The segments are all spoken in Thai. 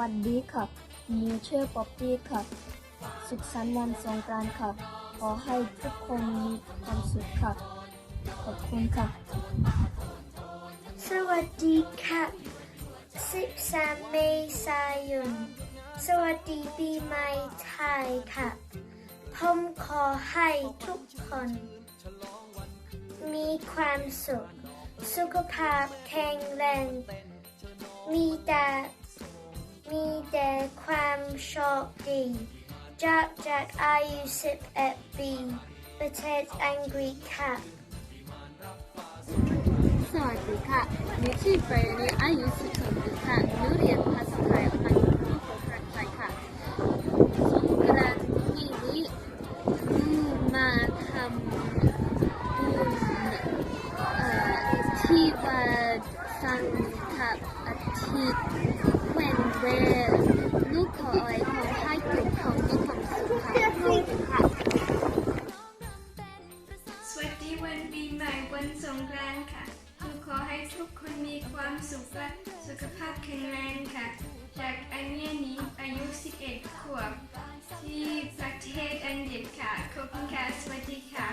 วัสดีค่ะหนูชื่อป๊อปปี้ค่ะสุขสันต์วันสงกรานต์ค่ะขอให้ทุกคนมีความสุขค่ะขอบคุณค่ะ สวัสดีค่ะ13เมษายน สวัสดีปีใหม่ไทยค่ะ ผมขอให้ทุกคน มีความสุข สุขภาพแข็งแรง มีแต่ ความโชคดีจากจากอายุ11ปีประเทศอังกฤษค่ะสวัสดีค่ะหนูชื่อเฟรนี่อายุ12ปีค่ะหนูเรียนภาษาไทยออนไลน์อยู่ที่โคราชค่ะสงกรานต์ปีนี้หนูมาทำบุญเอ่อที่วัดสัง ออยพรให้ทุกคนมีความสุขค่ะขอบคุณค่ะสวัสดีวันปีใหม่วันสงกรานต์ค่ะหนูขอให้ทุกคนมีความสุขและสุขภาพแข็งแรงค่ะ จากอันเนียนี้อายุ 11 ขวบที่ประเทศอังกฤษค่ะขอบคุณค่ะสวัสดีค่ะ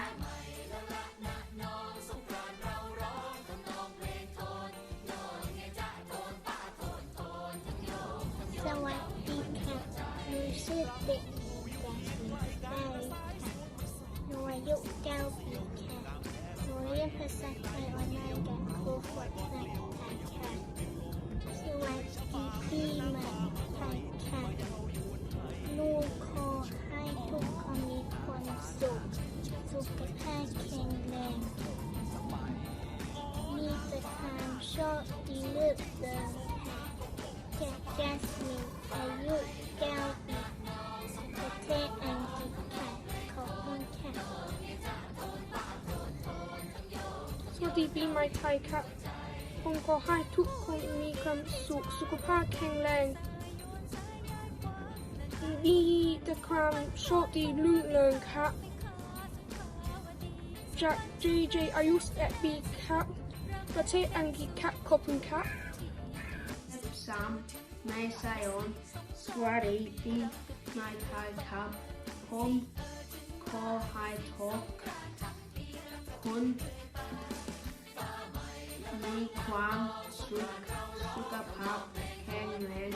ความโชคดีเลือกเดินค่ะจากแจสมินอายุ9ปีประเทศอังกฤษค่ะขอบคุณค่ะ สวัสดีปีใหม่ไทยครับผมขอให้ทุกคนมีความสุขสุขภาพแข็งแรงมีแต่ความโชคดีลื่นเริงครับจาก JJ อายุ11ปีครับประเทศอังกฤษครับ ขอบคุณครับ13เมษายนสวัสดีปีใหม่ไทยครับผมขอให้ทุกคนมีความสุขสุขภาพแข็งแรง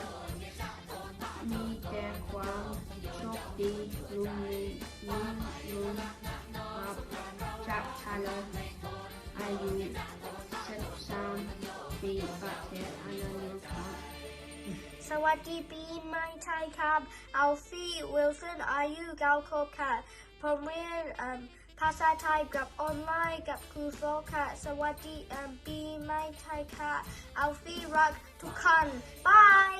มีแต่ความโชคดีลุงลีลุ วัสดีปีใหม่ไทยครับอัลฟี่วิลสันอายุเก้าขวบค่ะผมเรียนภาษาไทยกับออนไลน์กับครูโฟค่ะ สวัสดีปีใหม่ไทยค่ะอัลฟี่รักทุกคนบาย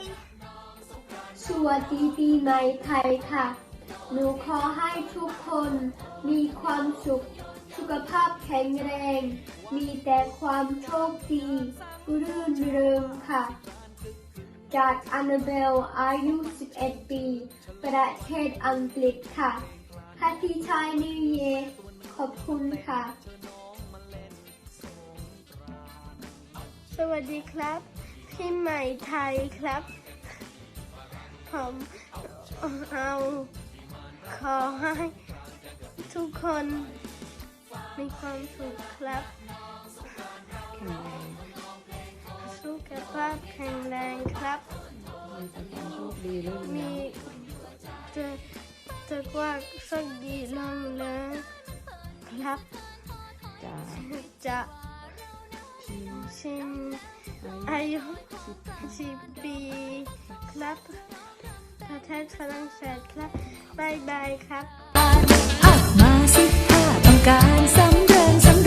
สวัสดีปีใหม่ไทยค่ะ หนูขอให้ทุกคนมีความสุข สุขภาพแข็งแรง มีแต่ความโชคดี รื่นเริงค่ะ จากอันนาเบลอายุ 11 ปี ประเทศอังกฤษค่ะ Happy Thai New Year ขอบคุณค่ะ สวัสดีครับ พี่ใหม่ไทยครับ ผมเอาขอให้ทุกคนมีความสุขครับาพแข็งแรงครับมีจะจะกว่าสักดีล่องเลยครับ จะจะชิมอายุสิบปีครับประเทศฝรั่งเศสครับบายบายครับ มาสิถ้าต้องการสำเริงสำ